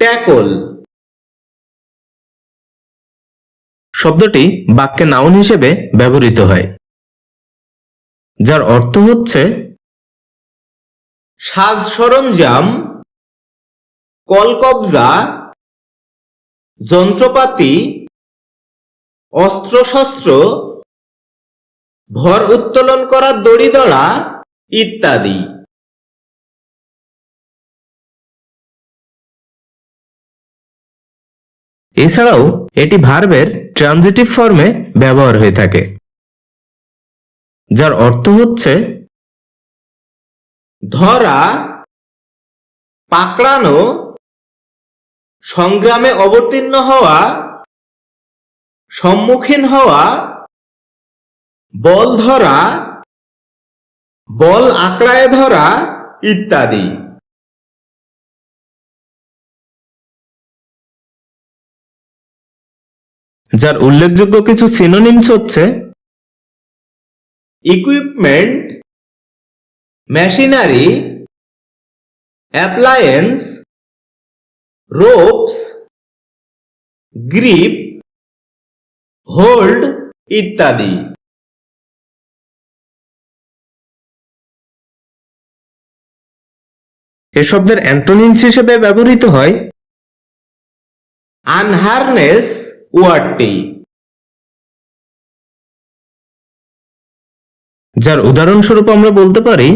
Tackle. শব্দটি বাক্যে noun হিসেবে ব্যবহৃত হয়, যার অর্থ হচ্ছে সাজ সরঞ্জাম, কলকবজা, যন্ত্রপাতি, অস্ত্রশস্ত্র, ভর উত্তোলন করার দড়িদড়া ইত্যাদি। এছাড়াও, এটি ভার্বের ট্রানজিটিভ ফর্মে ব্যবহার হয়ে থাকে, যার অর্থ হচ্ছে ধরা, পাকড়ানো, সংগ্রামে অবতীর্ণ হওয়া, সম্মুখীন হওয়া, বল ধরা, বল আঁকড়ায় ধরা ইত্যাদি। যার উল্লেখযোগ্য কিছু সিনোনিমস হচ্ছে equipment machinery appliance ropes grip hold ইত্যাদি। এ শব্দের অ্যান্টোনিমস হিসেবে ব্যবহৃত হয় আনহারনেস ওয়ার্ডটি যার উদাহরণস্বরূপ আমরা বলতে পারি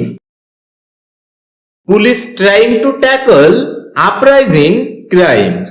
police trying to tackle uprising crimes.